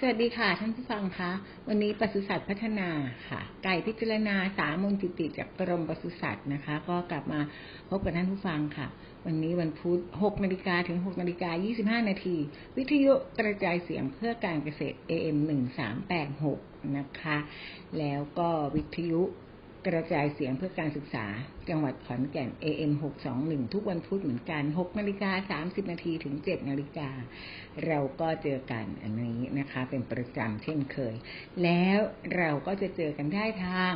สวัสดีค่ะท่านผู้ฟังคะวันนี้ปศุสัตว์พัฒนาค่ะ ไก่พิจารณาสามมนจุติจากกรมปศุสัตว์นะคะ ก็กลับมาพบกับท่านผู้ฟังค่ะ วันนี้วันพุธ6นาฬิกาถึง6นาฬิกา25นาทีวิทยุกระจายเสียงเพื่อการเกษตร AM 1386นะคะ แล้วก็วิทยุ กระจายเสียงเพื่อการศึกษา จังหวัดขอนแก่น AM 621 ทุกวันพุธเหมือนกัน 6นาฬิกา30 นาทีถึง 7นาฬิกา เราก็เจอกันอันนี้นะคะ เป็นประจำเช่นเคย แล้วเราก็จะเจอกันได้ทาง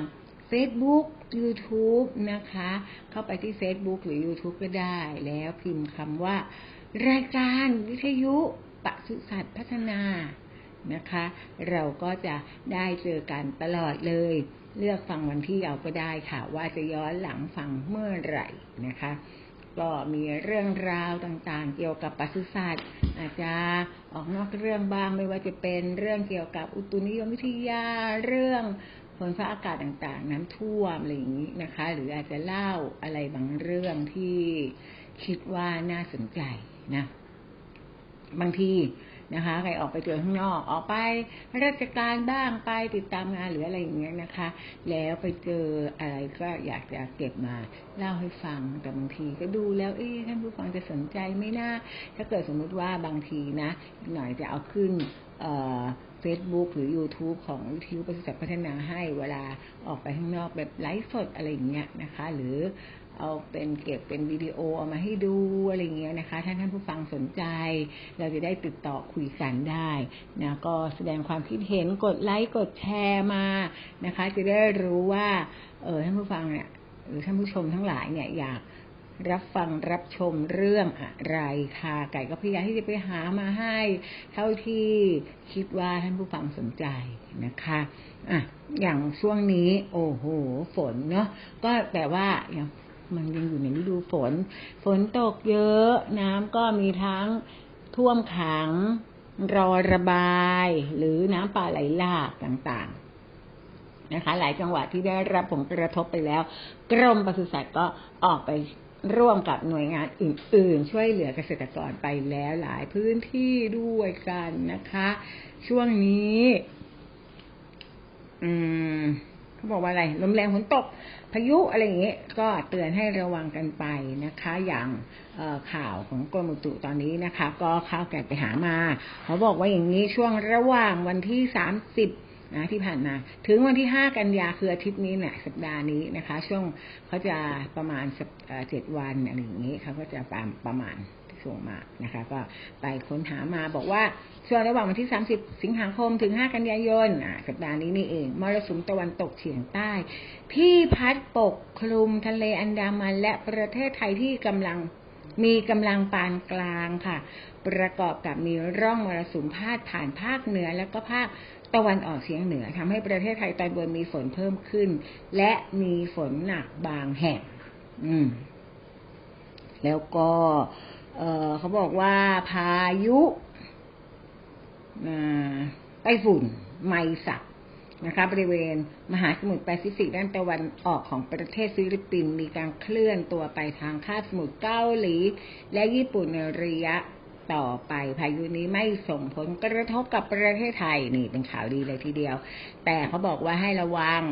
Facebook YouTube นะคะ เข้าไปที่ Facebook หรือ YouTube ก็ได้ แล้วพิมพ์คำว่า รายการวิทยุปศุสัตว์พัฒนา นะคะ เราก็จะได้เจอกันตลอดเลย เลือกฟังวันที่เอาก็ได้ค่ะ ว่าจะย้อนหลังฟังเมื่อไหร่นะคะ ก็มีเรื่องราวต่างๆ เกี่ยวกับปศุสัตว์อาจจะออกนอกเรื่องบ้างไม่ว่าจะเป็นเรื่องเกี่ยวกับอุตุนิยมวิทยาเรื่องฝนฟ้าอากาศต่างๆ น้ำท่วมอะไรอย่างนี้นะคะ หรืออาจจะเล่าอะไรบางเรื่องที่คิดว่าน่าสนใจนะ บางที นะคะใครออกไปเจอข้างนอกออกไปราชการบ้างไปติดตามงานหรืออะไรอย่างเงี้ยนะคะ แล้วไปเจออะไรก็อยากจะเก็บมาเล่าให้ฟังแต่บางทีก็ดูแล้วเอ๊ะท่านผู้ฟังจะสนใจไหมนะถ้าเกิดสมมุติว่าบางทีนะ หน่อยจะเอาขึ้นเฟซบุ๊กหรือ YouTube ของวิทยุปศุสัตว์พัฒนาให้เวลาออกไปข้างนอกแบบไลฟ์สดอะไรอย่างเงี้ยนะคะ หรือ เอาเป็นเก็บเป็นวิดีโอเอามาให้ดูอะไรเงี้ยนะคะ ถ้าท่านผู้ฟังสนใจ เราจะได้ติดต่อคุยกันได้นะก็แสดงความคิดเห็นกดไลค์กดแชร์มานะคะ จะได้รู้ว่า เออท่านผู้ฟังเนี่ยหรือท่านผู้ชมทั้งหลายเนี่ยอยากรับฟังรับชมเรื่องอะไรค่ะ ไก่ก็พยายามที่จะไปหามาให้ เท่าที่คิดว่าท่านผู้ฟังสนใจนะคะอะอย่างช่วงนี้ โอ้โห ฝนเนาะก็แต่ว่าอย่าง มันยังอยู่ในฤดูฝน ฝนตกเยอะ น้ำก็มีทั้งท่วมขัง รอระบาย หรือน้ำป่าไหลหลากต่างๆนะคะ หลายจังหวัดที่ได้รับผลกระทบไปแล้ว กรมปศุสัตว์ก็ออกไปร่วมกับหน่วยงานอื่น ๆ ช่วยเหลือเกษตรกรไปแล้วหลายพื้นที่ด้วยกันนะคะ ช่วงนี้ อืม เขาบอกว่าอะไรลมแรงฝนตกพายุอะไรอย่างเงี้ยก็เตือนให้ระวังกันไปนะคะ อย่างข่าวของกรมอุตุตอนนี้นะคะ ก็ข้าวแก่ไปหามา เขาบอกว่าอย่างนี้ช่วงระหว่างวันที่สามสิบนะที่ผ่านมาถึงวันที่ห้ากันยาคืออาทิตย์นี้เนี่ยสัปดาห์นี้นะคะ ช่วงเขาจะประมาณเจ็ดวันอะไรอย่างนี้เขาก็จะประมาณ ส่งมานะคะ ก็ไปค้นหามาบอกว่าช่วงระหว่างวันที่ 30 สิงหาคมถึง 5 กันยายนสัปดาห์นี้นี่เองมรสุมตะวันตกเฉียงใต้ ที่พัดปกคลุมทะเลอันดามันและประเทศไทยที่กำลังมีกำลังปานกลางค่ะ ประกอบกับมีร่องมรสุมพาดผ่านภาคเหนือ แล้วก็ภาคตะวันออกเฉียงเหนือทำให้ประเทศไทยตอนบนมีฝนเพิ่มขึ้น และมีฝนหนักบางแห่ง อืม แล้วก็ เเขาบอกว่าพายุไต้ฝุ่น ไมสักนะคะบริเวณมหาสมุทรแปซิฟิกด้านตะวันออกของประเทศฟิลิปปินส์มีการเคลื่อนตัวไปทางคาบสมุทรเกาหลี และญี่ปุ่นในระยะ ต่อไปพายุนี้ไม่ส่งผลกระทบกับประเทศไทยนี่เป็นข่าวดีเลยทีเดียว แต่เขาบอกว่าให้ระวัง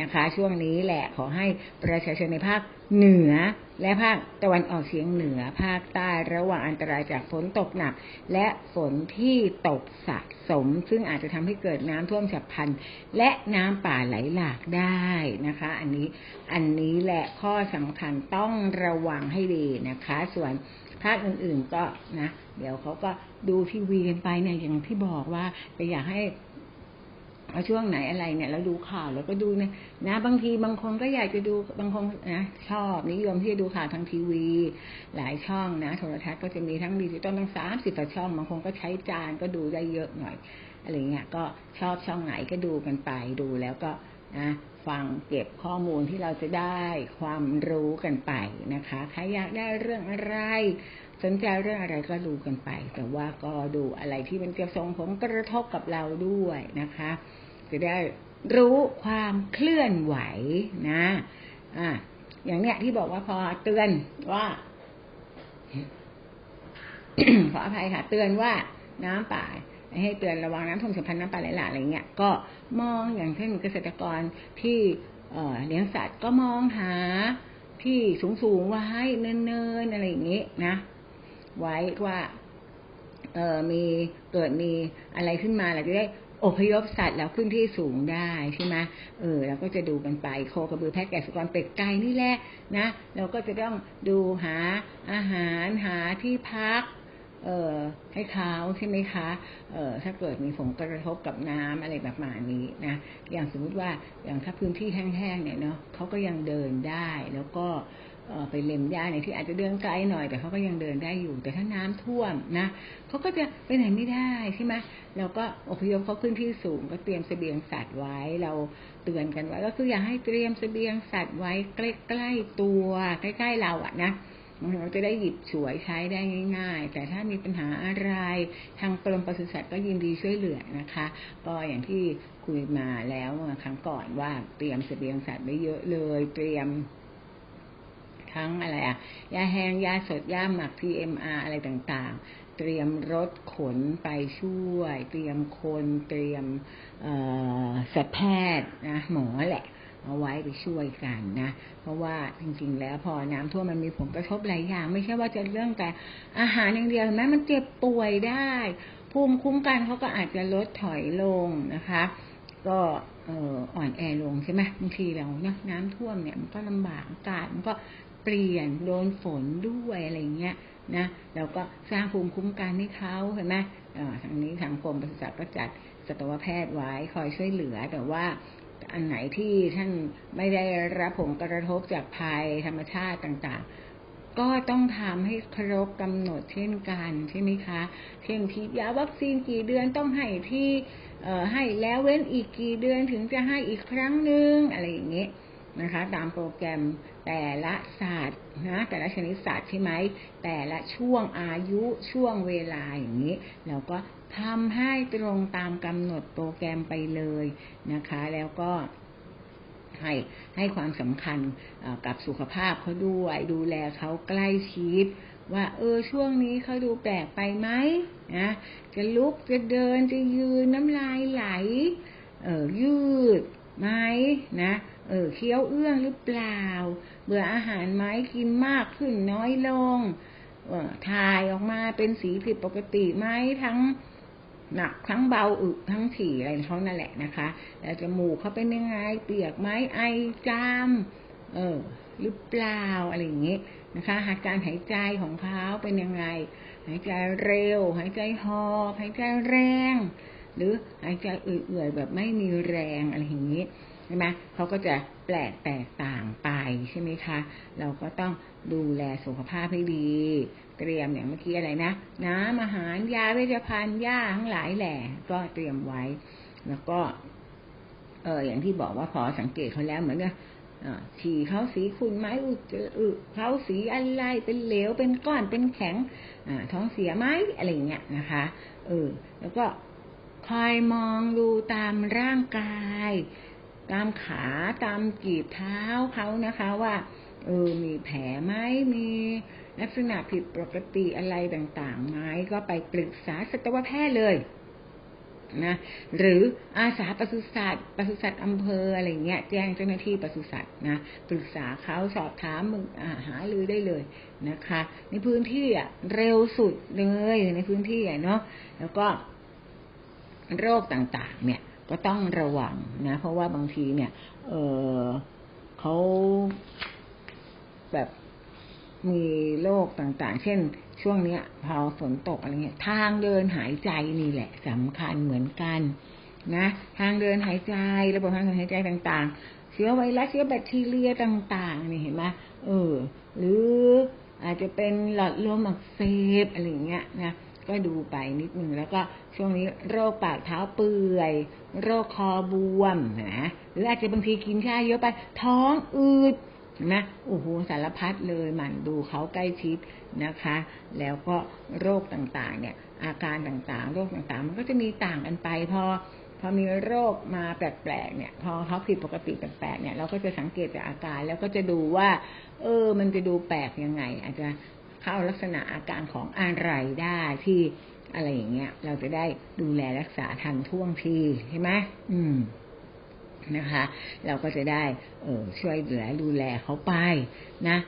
นะคะ ช่วงนี้แหละขอให้ประชาชนในภาคเหนือและภาคตะวันออกเฉียงเหนือภาคใต้ระวังอันตรายจากฝนตกหนัก และฝนที่ตกสะสม ซึ่งอาจจะทำให้เกิดน้ำท่วมฉับพลัน และน้ำป่าไหลหลากได้นะคะ อันนี้อันนี้แหละข้อสำคัญต้องระวังให้ดีนะคะ ส่วน ภาคอื่นๆก็นะ เดี๋ยวเขาก็ดูทีวีกันไปเนี่ยอย่างที่บอกว่าแต่อยากให้เอาช่วงไหนอะไรเนี่ยแล้วดูข่าวแล้วก็ดูนะนะ บางทีบางคนก็อยากจะดูบางคนนะชอบนิยมที่จะดูข่าวทางทีวี หลายช่องนะโทรทัศน์ก็จะมีทั้งดิจิตอลทั้งสามสิบช่องบางคนก็ใช้จานก็ดูได้เยอะหน่อยอะไรเงี้ยก็ชอบช่องไหนก็ดูกันไปดูแล้วก็นะ ฟังเก็บข้อมูลที่เราจะได้ความรู้กันไปนะคะใครอยากได้เรื่องอะไร สนใจเรื่องอะไรก็ดูกันไป แต่ว่าก็ดูอะไรที่มันจะส่งผลกระทบกับเราด้วยนะคะ จะได้รู้ความเคลื่อนไหวนะอะอย่างเนี้ยที่บอกว่าพอเตือนว่าขออภัยค่ะ เตือนว่าน้ำป่า ให้เตือนระวังน้ำท่วมฉับพลันน้ำป่าไหลหลากอะไรเงี้ยก็มองอย่างเช่นเกษตรกรที่เอ่อเลี้ยงสัตว์ก็มองหาที่สูงๆไว้เนินๆอะไรอย่างงี้นะ ไว้ว่าเออมีเกิดมีอะไรขึ้นมาเราจะได้อพยพสัตว์แล้วขึ้นที่สูงได้ใช่ไหมเออเราก็จะดูกันไปโคกระบือแพะแกะสุกรเป็ดไก่นี่แหละนะ เราก็จะต้องดูหาอาหารหาที่พัก เอ่อให้เขาใช่ไหมคะเอ่อถ้าเกิดมีผลกระทบกับน้ำอะไรแบบมาณนี้นะอย่างสมมุติว่าอย่างถ้าพื้นที่แห้งๆเนี่ยเนาะเขาก็ยังเดินได้แล้วก็เอ่อไปเล็มหญ้าในที่อาจจะเดินไกลหน่อยแต่เขาก็ยังเดินได้อยู่ แต่ถ้าน้ำท่วมนะเขาก็จะไปไหนไม่ได้ใช่ไหมเราก็อพยพเขาขึ้นที่สูงก็เตรียมเสบียงสัตว์ไว้ เราเตือนกันไว้ก็คืออยากให้เตรียมเสบียงสัตว์ไว้ใกล้ๆตัวใกล้ๆเราอะนะ เราจะได้หยิบฉวยใช้ได้ง่าย ๆ แต่ถ้ามีปัญหาอะไรทางกรมปศุสัตว์ก็ยินดีช่วยเหลือนะคะ ก็อย่างที่คุยมาแล้วครั้งก่อนว่าเตรียมเสบียงสัตว์ไว้เยอะเลย เตรียมทั้งอะไรอะยาแห้งยาสดยาหมัก PMR อะไรต่างๆ เตรียมรถขนไปช่วย เตรียมคน เตรียมสัตวแพทย์นะหมอแหละ เอาไว้ไปช่วยกันนะ เพราะว่าจริงๆ แล้วพอน้ำท่วมมันมีผลกระทบหลายอย่าง ไม่ใช่ว่าจะเรื่องแต่อาหารอย่างเดียวเห็นไหมมันเจ็บป่วยได้ ภูมิคุ้มกันเขาก็อาจจะลดถอยลงนะคะ ก็อ่อนแอลงใช่ไหมบางทีเราเนาะน้ำท่วมเนี่ยมันก็ลำบากอากาศมันก็เปลี่ยนโดนฝนด้วยอะไรเงี้ยนะเราก็สร้างภูมิคุ้มกันให้เขาเห็นไหมทางนี้ทางกรมปศุสัตว์ก็จัดสัตวแพทย์ไว้คอยช่วยเหลือ แต่ว่า อันไหนที่ท่านไม่ได้รับผลกระทบจากภัยธรรมชาติต่างๆ ก็ต้องทำให้ครบกำหนดเช่นกันใช่ไหมคะ เช่นทียาวัคซีนกี่เดือนต้องให้ที่ให้แล้วเว้นอีกกี่เดือนถึงจะให้อีกครั้งหนึ่งอะไรอย่างเงี้ยนะคะตามโปรแกรมแต่ละศาสตร์นะแต่ละชนิดศาสตร์ใช่ไหมแต่ละช่วงอายุช่วงเวลาอย่างนี้ เราก็ ทำให้ตรงตามกำหนดโปรแกรมไปเลยนะคะ แล้วก็ให้ให้ความสำคัญกับสุขภาพเขาด้วยดูแลเขาใกล้ชิด ว่าเออช่วงนี้เขาดูแปลกไปไหมนะจะลุกจะเดินจะยืนน้ำลายไหลเออยืดไหมนะเออเคี้ยวเอื้องหรือเปล่า เบื่ออาหารไหมกินมากขึ้นน้อยลงเออถ่ายออกมาเป็นสีผิดปกติไหมทั้ง หนักทั้งเบาอึทั้งถี่อะไรเขานั่นแหละนะคะ แล้วจมูกเขาเป็นยังไง เปียกไหมไอจาม เออหรือเปล่าอะไรอย่างนี้นะคะหาการหายใจของเขาเป็นยังไง หายใจเร็ว หายใจหอบหายใจแรง หรือหายใจเอื่อยๆแบบไม่มีแรงอะไรอย่างนี้ใช่ไหมเขาก็จะแปลกแตกต่างไปใช่ไหมคะ เราก็ต้องดูแลสุขภาพให้ดี เตรียมอย่างเมื่อกี้อะไรนะน้ำอาหารยาเวชภัณฑ์ยาทั้งหลายแหล่ก็เตรียมไว้ แล้วก็ เอออย่างที่บอกว่าพอสังเกตเขาแล้วเหมือนกับฉี่เขาสีขุ่นไหมอุจจาอึเขาสีอะไรเป็นเหลวเป็นก้อนเป็นแข็งอท้องเสียไหมอะไรเงี้ยนะคะเออแล้วก็คอยมองดูตามร่างกาย ตามขาตามกีบเท้าเขานะคะว่าเออมีแผลไหมมี ลักษณะผิดปกติอะไรต่างๆไหมก็ไปปรึกษาสัตวแพทย์เลยนะหรืออาสาปศุสัตว์ปศุสัตว์อำเภออะไรเงี้ยแจ้งเจ้าหน้าที่ปศุสัตว์นะปรึกษาเขาสอบถามมึงอาหารือได้เลยนะคะ ในพื้นที่อะเร็วสุดเลยในพื้นที่อะเนาะแล้วก็โรคต่างๆ เนี่ยก็ต้องระวังนะ เพราะว่าบางทีเนี่ย เออเขาแบบ มีโรคต่างๆ เช่น ช่วงเนี้ย พอฝนตกอะไรเงี้ย ทางเดินหายใจนี่แหละสำคัญเหมือนกันนะ ทางเดินหายใจ ระบบทางเดินหายใจต่าง ๆ เชื้อไวรัสเชื้อแบคทีเรียต่าง ๆ นี่เห็นไหมเออ หรืออาจจะเป็นหลอดลมอักเสบอะไรเงี้ยนะ ก็ดูไปนิดนึงแล้วก็ช่วงนี้โรคปากเท้าเปื่อย โรคคอบวมนะ หรืออาจจะบางทีกินข้าวเยอะไป ท้องอืด นะโอ้โหสารพัดเลยหมั่นดูเขาใกล้ชิดนะคะ แล้วก็โรคต่างๆ เนี่ย อาการต่างๆ โรคต่างๆ มันก็จะมีต่างกันไปพอพอมีโรคมาแปลกๆเนี่ย พอเขาผิดปกติแปลกๆเนี่ยเราก็จะสังเกตจากอาการแล้วก็จะดูว่า เออ มันจะดูแปลกยังไง อาจจะเข้าลักษณะอาการของอะไรได้ที่อะไรอย่างเงี้ย เราจะได้ดูแลรักษาทันท่วงทีใช่ไหมอืม นะคะ เราก็จะได้เออช่วยเหลือดูแลเขาไปนะ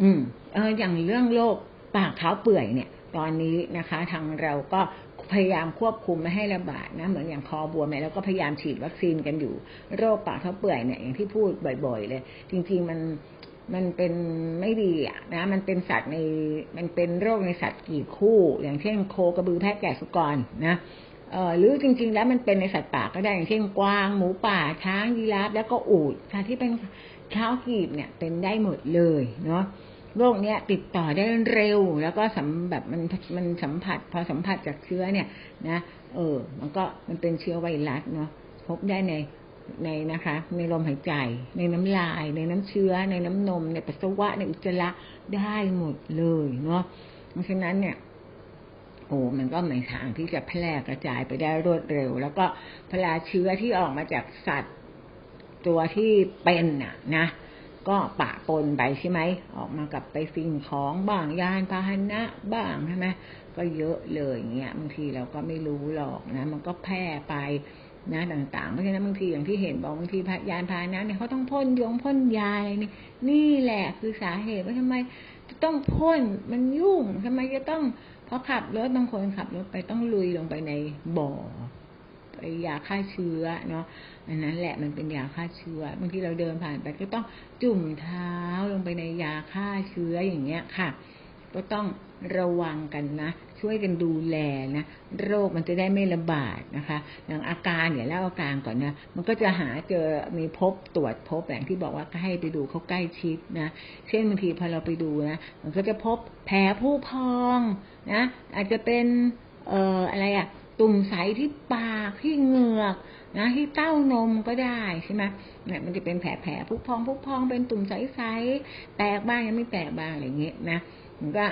อืมเอออย่างเรื่องโรคปากเท้าเปื่อยเนี่ย ตอนนี้นะคะ ทางเราก็พยายามควบคุมไม่ให้ระบาดนะเหมือนอย่างคอบวมเนี่ยเราก็พยายามฉีดวัคซีนกันอยู่ โรคปากเท้าเปื่อยเนี่ยอย่างที่พูดบ่อย ๆ เลย จริง ๆ มันมันเป็นไม่ดีอะนะ มันเป็นสัตว์ในมันเป็นโรคในสัตว์กี่คู่ อย่างเช่นโคกระบือแพะแกะสุกรนะ เออหรือจริง ๆ แล้วมันเป็นในสัตว์ป่าก็ได้อย่างเช่นกวางหมูป่าช้างยีราฟแล้วก็อูฐสัตว์ที่เป็นเท้ากีบเนี่ยเป็นได้หมดเลยเนาะโรคเนี้ยติดต่อได้เร็ว แล้วก็สัมแบบมันมันสัมผัส พอสัมผัสจากเชื้อเนี่ยนะเออ มันก็มันเป็นเชื้อไวรัสเนาะพบได้ในในนะคะ ในลมหายใจ ในน้ำลาย ในน้ำเชื้อ ในน้ำนม ในปัสสาวะในอุจจาระได้หมดเลยเนาะเพราะฉะนั้นเนี่ย โอ้มันก็ไม่ทางที่จะแพร่กระจายไปได้รวดเร็ว แล้วก็พลาเชื้อที่ออกมาจากสัตว์ตัวที่เป็นน่ะนะ ก็ปะปนไปใช่ไหม ออกมากับไปสิ่งของบ้างยานพาหนะบ้างใช่ไหมก็เยอะเลยเงี้ยบางทีเราก็ไม่รู้หรอกนะ มันก็แพร่ไปนะต่างๆ เพราะฉะนั้นบางทีอย่างที่เห็นบอกบางทียานพาหนะเนี่ยเขาต้องพ่นยงพ่นยาอะไรนี่นี่แหละคือสาเหตุว่าทำไมจะต้องพ่นมันยุ่งทำไมจะต้อง เพราะขับรถบางคนขับรถไปต้องลุยลงไปในบ่อไปยาฆ่าเชื้อเนาะอันนั้นแหละมันเป็นยาฆ่าเชื้อบางทีเราเดินผ่านไปก็ต้องจุ่มเท้าลงไปในยาฆ่าเชื้ออย่างเงี้ยค่ะ ก็ต้องระวังกันนะ ช่วยกันดูแลนะโรคมันจะได้ไม่ระบาดนะคะอย่างอาการเดี๋ยเล่าอาการก่อนนะมันก็จะหาเจอมีพบตรวจพบอย่างที่บอกว่าให้ไปดูเขาใกล้ชิดนะเช่นบางทีพอเราไปดูนะมันก็จะพบแผลผู้พองนะอาจจะเป็นเอ่ออะไรอะตุ่มใสที่ปากที่เหงือกนะที่เต้านมก็ได้ใช่ไหมเนี่ยมันจะเป็นแผลแผลพุพองพุพองเป็นตุ่มใสๆแตกบ้างยังไม่แตกบ้างอะไรเงี้ยนะมันก็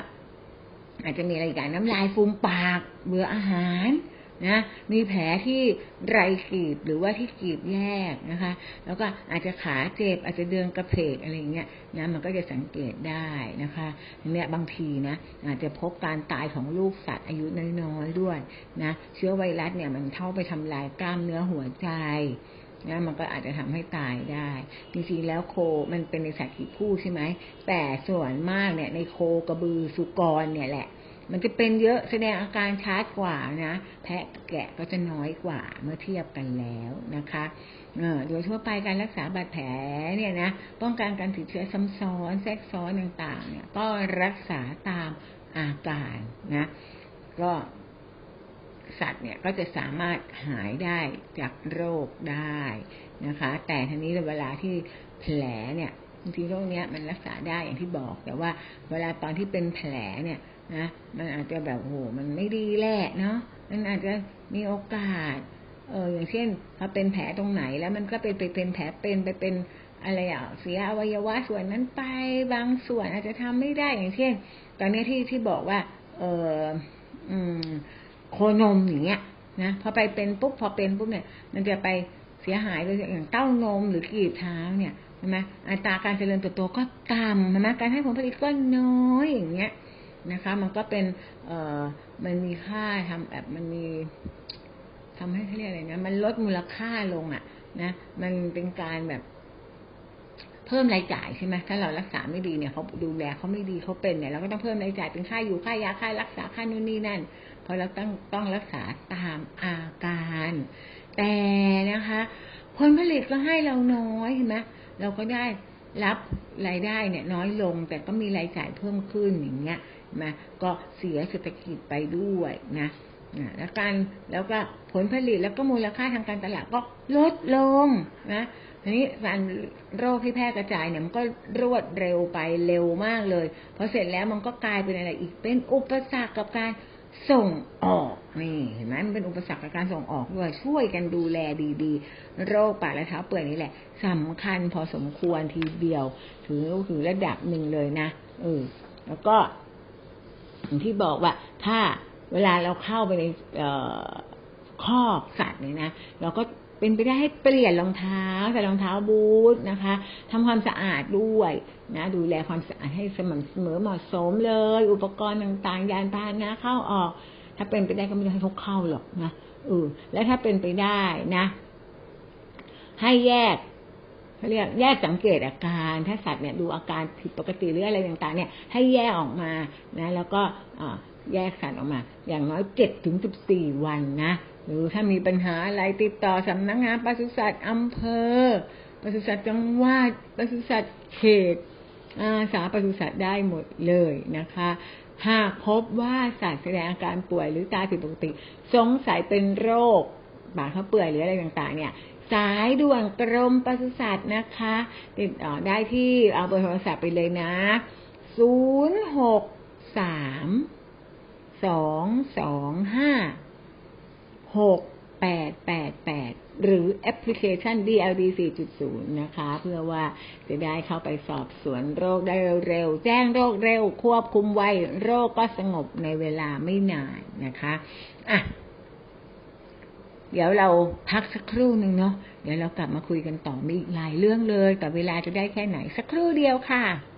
อาจจะมีอะไรกันน้ำลายฟูมปาก เบื่ออาหารนะมีแผลที่ไรกีบหรือว่าที่กีบแยกนะคะ แล้วก็อาจจะขาเจ็บอาจจะเดินกระเพกอะไรเงี้ยนะมันก็จะสังเกตได้นะคะเนี่ยบางทีนะอาจจะพบการตายของลูกสัตว์อายุน้อยๆด้วยนะเชื้อไวรัสเนี่ยมันเข้าไปทำลายกล้ามเนื้อหัวใจ นะมันก็อาจจะทำให้ตายได้ จริงๆแล้วโคมันเป็นในสัตว์กี่ผู้ใช่ไหม แต่ส่วนมากเนี่ยในโคกระบือสุกรเนี่ยแหละ มันจะเป็นเยอะแสดงอาการช้ากว่านะ แพะแกะก็จะน้อยกว่าเมื่อเทียบกันแล้วนะคะโดยทั่วไปการรักษาบาดแผลเนี่ยนะป้องกันการติดเชื้อซ้ำซ้อนแทรกซ้อนต่างๆ เนี่ยก็รักษาตามอาการนะ ก็ สัตว์เนี่ยก็จะสามารถหายได้จากโรคได้นะคะ แต่ทีนี้เวลาที่แผลเนี่ยบางทีโรคเนี้ยมันรักษาได้อย่างที่บอก แต่ว่าเวลาตอนที่เป็นแผลเนี่ยนะมันอาจจะแบบโหมันไม่ดีแหละเนาะมันอาจจะมีโอกาสเอออย่างเช่นเขาเป็นแผลตรงไหนแล้วมันก็เป็นไปเป็นแผลเป็นไปเป็นอะไรอะเสียอวัยวะส่วนนั้นไปบางส่วนอาจจะทำไม่ได้อย่างเช่น ตอนนี้ที่ที่บอกว่า เอออืม โคนมอย่างเงี้ยนะพอไปเป็นปุ๊บพอเป็นปุ๊บเนี่ย มันจะไปเสียหายโดยอย่างเต้านมหรือกีบเท้าเนี่ยใช่ไหมอัตราการเจริญเติบโตก็ต่ำใช่ไหมการให้ผลผลิตก็น้อยอย่างเงี้ยนะคะ มันก็เป็นเอ่อมันมีค่าทำแบบมันมีทำให้เขาเรียกอะไรนะมันลดมูลค่าลงอะ นะมันเป็นการแบบเพิ่มรายจ่ายใช่ไหมถ้าเรารักษาไม่ดีเนี่ยเขาดูแลเขาไม่ดีเขาเป็นเนี่ยเราก็ต้องเพิ่มรายจ่ายเป็นค่าอยู่ค่ายาค่ารักษาค่านู่นนี่นั่น เพราะเราต้องต้องรักษาตามอาการ แต่นะคะ ผลผลิตก็ให้เราน้อยเห็นไหมเราก็ได้รับรายได้เนี่ยน้อยลง แต่ก็มีรายจ่ายเพิ่มขึ้นอย่างเงี้ยมาก็เสียเศรษฐกิจไปด้วยนะแล้วการแล้วก็ผลผลิตแล้วก็มูลค่าทางการตลาดก็ลดลงนะทีนี้การโรคที่แพร่กระจายเนี่ยมันก็รวดเร็วไปเร็วมากเลยพอเสร็จแล้วมันก็กลายเป็นอะไรอีกเป็นอุปสรรคกับการ ส่งออกนี่เห็นไหมมันเป็นอุปสรรคกับการส่งออกด้วยช่วยกันดูแลดีๆ โรคปากและเท้าเปื่อยนี่แหละสำคัญพอสมควรทีเดียว ถึงถึงระดับหนึ่งเลยนะเออแล้วก็อย่างที่บอกว่าถ้าเวลาเราเข้าไปในคอกสัตว์นี่นะเราก็ เป็นไปได้ให้เปลี่ยนรองเท้าใส่รองเท้าบูทนะคะทำความสะอาดด้วยนะดูแลความสะอาดให้สม่ำเสมอเหมาะสมเลย อุปกรณ์ต่างๆ ยานพาหนะเข้าออก ถ้าเป็นไปได้ก็ไม่ต้องให้เขาเข้าหรอกนะเออแล้วถ้าเป็นไปได้นะ ให้แยกเขาเรียกแยกสังเกตอาการ ถ้าสัตว์เนี่ยดูอาการผิดปกติหรืออะไรต่างๆเนี่ย ให้แยกออกมานะ แล้วก็แยกสัตว์ออกมา อย่างน้อยเจ็ดถึงสิบสี่วันนะ หรือถ้ามีปัญหาอะไรติดต่อสำนักงานปศุสัตว์อำเภอปศุสัตว์จังหวัดปศุสัตว์เขตอาสาปศุสัตว์ได้หมดเลยนะคะ หากพบว่าสัตว์แสดงอาการป่วยหรือตาผิดปกติ สงสัยเป็นโรคบาดเขาเปื่อยหรืออะไรต่างๆ เนี่ย สายด่วนกรมปศุสัตว์นะคะ ติดต่อได้ที่เอาเบอร์โทรศัพท์ไปเลยนะศูนย์หกสามสองสองห้าหกแปดแปดแปดหรือแอปพลิเคชัน DLD 4.0 นะคะ เพื่อว่าจะได้เข้าไปสอบสวนโรคได้เร็วๆ แจ้งโรคเร็ว ควบคุมไว โรคก็สงบในเวลาไม่นานนะคะอะเดี๋ยวเราพักสักครู่หนึ่งเนาะ เดี๋ยวเรากลับมาคุยกันต่อมีอีกหลายเรื่องเลย แต่เวลาจะได้แค่ไหนสักครู่เดียวค่ะ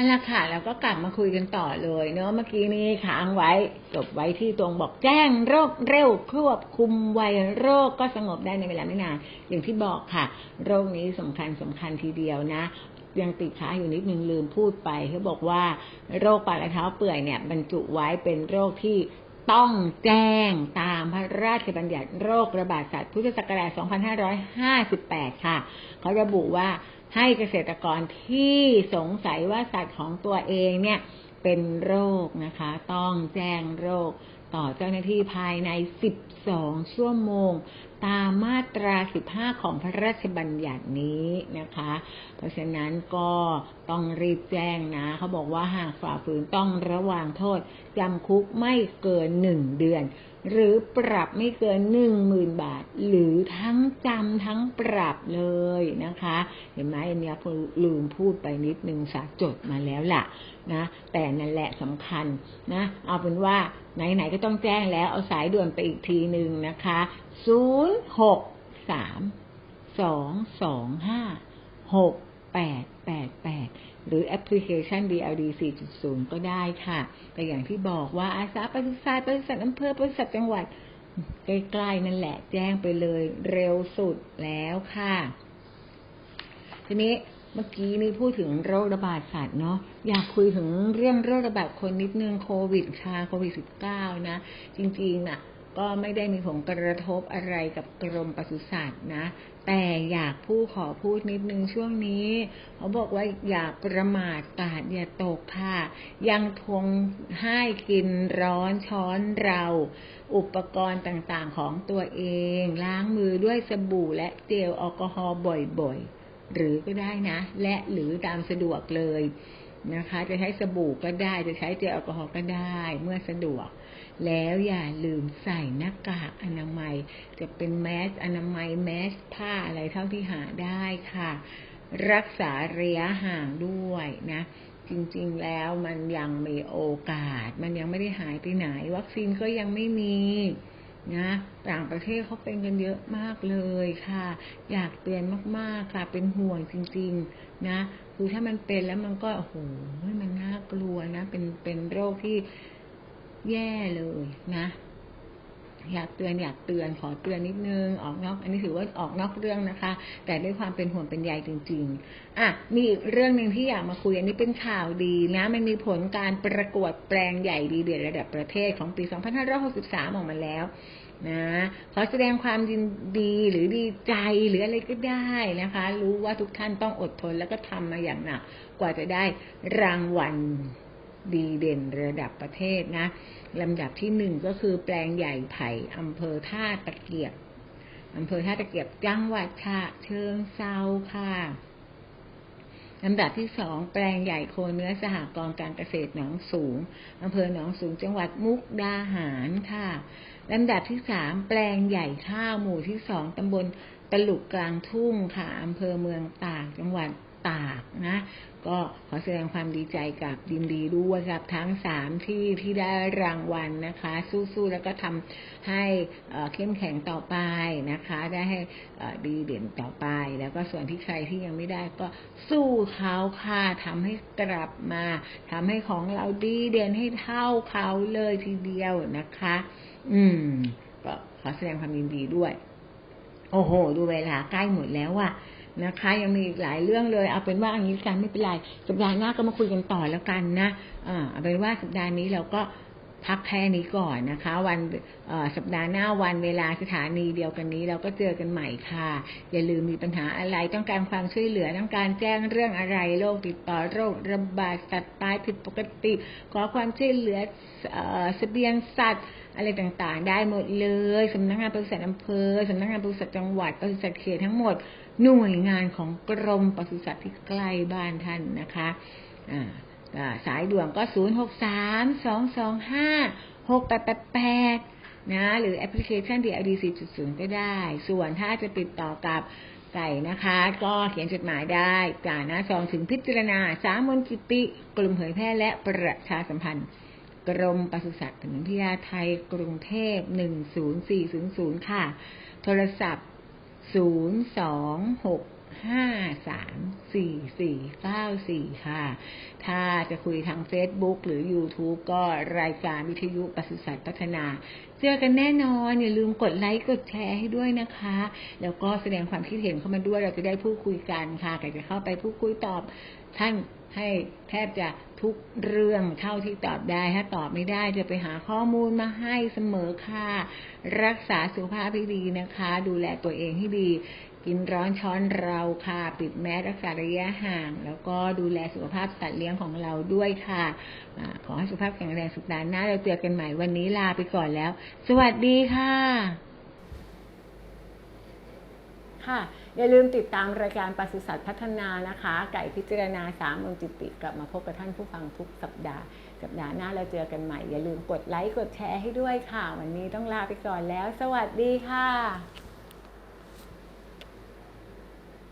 อันละค่ะแล้วก็กลับมาคุยกันต่อเลยเนาะเมื่อกี้นี้ค้างไว้จบไว้ที่ตรงบอกแจ้งโรคเร็วควบคุมไวโรคก็สงบได้ในเวลาไม่นานอย่างที่บอกค่ะ โรคนี้สำคัญสำคัญทีเดียวนะยังติดค้าอยู่นิดนึงลืมพูดไปเขาบอกว่าโรคปากและเท้าเปื่อยเนี่ยบรรจุไว้เป็นโรคที่ ต้องแจ้งตามพระราชบัญญัติโรคระบาดสัตว์พุทธศักราช 2558 ค่ะ เขาระบุว่าให้เกษตรกรที่สงสัยว่าสัตว์ของตัวเองเนี่ยเป็นโรคนะคะ ต้องแจ้งโรค ต่อเจ้าหน้าที่ภายใน 12 ชั่วโมง ตามมาตรา 15 ของพระราชบัญญัตินี้นะคะ เพราะฉะนั้นก็ต้องรีบแจ้งนะ เขาบอกว่าหากฝ่าฝืนต้องระวางโทษจำคุกไม่เกิน 1 เดือน หรือปรับไม่เกินหนึ่งหมื่นบาท หรือทั้งจำทั้งปรับเลยนะคะ เห็นไหมอันนี้ลืมพูดไปนิดนึงสาจดมาแล้วล่ะนะแต่นั่นแหละสำคัญนะ เอาเป็นว่าไหนๆก็ต้องแจ้งแล้วเอาสายด่วนไปอีกทีหนึ่งนะคะศูนย์หกสามสองสองห้าหก แปดแปดแปดหรือแอปพลิเคชัน DLD 4.0 ก็ได้ค่ะ แต่อย่างที่บอกว่าอาสาปฏิสัตว์ปฏิสัตว์อำเภอปฏิสัตว์จังหวัด ใกล้ๆนั่นแหละแจ้งไปเลยเร็วสุดแล้วค่ะ ทีนี้เมื่อกี้นี่พูดถึงโรคระบาดสัตว์เนาะอยากคุยถึงเรื่องโรคระบาดคนนิดนึงโควิดค่ะโควิด -19 นะ จริงๆน่ะก็ไม่ได้มีผลกระทบอะไรกับกรมปศุสัตว์นะ แต่อยากพูดขอพูดนิดนึงช่วงนี้เขาบอกว่าอย่าประมาทกาดอย่าตกค่ะ ยังทวงให้กินร้อนช้อนเรา อุปกรณ์ต่างๆของตัวเอง ล้างมือด้วยสบู่และเจลแอลกอฮอล์บ่อยๆ หรือก็ได้นะ และหรือตามสะดวกเลยนะคะ จะใช้สบู่ก็ได้จะใช้เจลแอลกอฮอล์ก็ได้ เมื่อสะดวก แล้วอย่าลืมใส่หน้ากากอนามัย จะเป็นแมสอนามัยแมสผ้าอะไรเท่าที่หาได้ค่ะ รักษาระยะห่างด้วยนะ จริงๆแล้วมันยังมีโอกาส มันยังไม่ได้หายไปไหน วัคซีนก็ยังไม่มีนะต่างประเทศเขาเป็นกันเยอะมากเลยค่ะ อยากเตือนมากๆค่ะเป็นห่วงจริง ๆ นะ คือถ้ามันเป็นแล้วมันก็โอ้โหมันน่ากลัวนะ เป็นเป็นโรคที่ แย่เลยนะอยากเตือนอยากเตือนขอเตือนนิดนึงออกนอก อันนี้ถือว่าออกนอกเรื่องนะคะ แต่ด้วยความเป็นห่วงเป็นใยจริง ๆอะมีอีกเรื่องหนึ่งที่อยากมาคุยอันนี้เป็นข่าวดีนะมันมีผลการประกวดแปลงใหญ่ดีเด่นระดับประเทศของปี 2563 ออกมาแล้วนะขอแสดงความยินดีหรือดีใจหรืออะไรก็ได้นะคะ รู้ว่าทุกท่านต้องอดทนแล้วก็ทำมาอย่างหนักกว่าจะได้รางวัล ดีเด่นระดับประเทศนะลำดับที่หนึ่งก็คือแปลงใหญ่ไผ่อำเภอท่าตะเกียบอำเภอท่าตะเกียบจังหวัดฉะเชิงเซาค่ะลำดับที่สองแปลงใหญ่โคเนื้อสหกรณ์การเกษตรหนองสูงอำเภอหนองสูงจังหวัดมุกดาหารค่ะลำดับที่สามแปลงใหญ่ข้าวหมู่ที่สองตำบลตลุกกลางทุ่งค่ะอำเภอเมืองตากจังหวัด ตากนะก็ขอแสดงความดีใจกับยินดีด้วยกับทั้งสามที่ที่ได้รางวัลนะคะ สู้ๆแล้วก็ทำให้เข้มแข็งต่อไปนะคะ ได้ให้ดีเด่นต่อไป แล้วก็ส่วนที่ใครที่ยังไม่ได้ก็สู้เขาค่ะทำให้กลับมาทำให้ของเราดีเด่นให้เท่าเขาเลยทีเดียวนะคะ อืม ก็ขอแสดงความยินดีด้วย โอ้โห ดูเวลาใกล้หมดแล้วอะ นะคะ ยังมีอีกหลายเรื่องเลยเอาเป็นว่าอย่างนี้กันไม่เป็นไรสัปดาห์หน้าก็มาคุยกันต่อแล้วกันนะเอาเป็นว่าสัปดาห์นี้เราก็พักแค่นี้ก่อนนะคะ วันสัปดาห์หน้าวันเวลาสถานีเดียวกันนี้ เราก็เจอกันใหม่ค่ะ อย่าลืมมีปัญหาอะไรต้องการความช่วยเหลือต้องการแจ้งเรื่องอะไรโรคติดต่อโรคระบาดสัตว์ตายผิดปกติ ขอความช่วยเหลือเอ่อเสบียงสัตว์อะไรต่างๆ ได้หมดเลยสำนักงานปศุสัตว์อำเภอสำนักงานปศุสัตว์จังหวัดปศุสัตว์เขตทั้งหมด หน่วยงานของกรมปศุสัตว์ที่ใกล้บ้านท่านนะคะสายด่วนก็ 0 6 3 2 2 5 6 8 8 8 นะ หรือแอปพลิเคชัน DLD 4.0ก็ได้ ส่วนถ้าจะติดต่อกับไก่นะคะ ก็เขียนจดหมายได้จ่าหน้าซองถึงพิจารณา สามมนกิติ กลุ่มเผยแพร่และประชาสัมพันธ์ กรมปศุสัตว์ถนนพญาไทยกรุงเทพ 10400 ค่ะ โทรศัพท์ 026534494ค่ะ ถ้าจะคุยทาง Facebook หรือ YouTube ก็รายการวิทยุปศุสัตว์พัฒนา เจอกันแน่นอน อย่าลืมกดไลค์กดแชร์ให้ด้วยนะคะ แล้วก็แสดงความคิดเห็นเข้ามาด้วยเราจะได้พูดคุยกันค่ะก็จะเข้าไปพูดคุยตอบท่านให้แทบจะ ทุกเรื่องเท่าที่ตอบได้ ถ้าตอบไม่ได้จะไปหาข้อมูลมาให้เสมอค่ะ รักษาสุขภาพให้ดีนะคะ ดูแลตัวเองให้ดี กินร้อนช้อนเราค่ะ ปิดแมสรักษาระยะห่าง แล้วก็ดูแลสุขภาพสัตว์เลี้ยงของเราด้วยค่ะอขอให้สุขภาพแข็งแรงสุขดานหน้าเราเจอกันใหม่วันนี้ลาไปก่อนแล้ว สวัสดีค่ะ ค่ะอย่าลืมติดตามรายการปศุสัตว์พัฒนานะคะ ไก่พิจารณาสามองจิติกลับมาพบกับท่านผู้ฟังทุกสัปดาห์ สัปดาห์หน้าเราเจอกันใหม่ อย่าลืมกดไลค์กดแชร์ให้ด้วยค่ะ วันนี้ต้องลาไปก่อนแล้ว สวัสดีค่ะ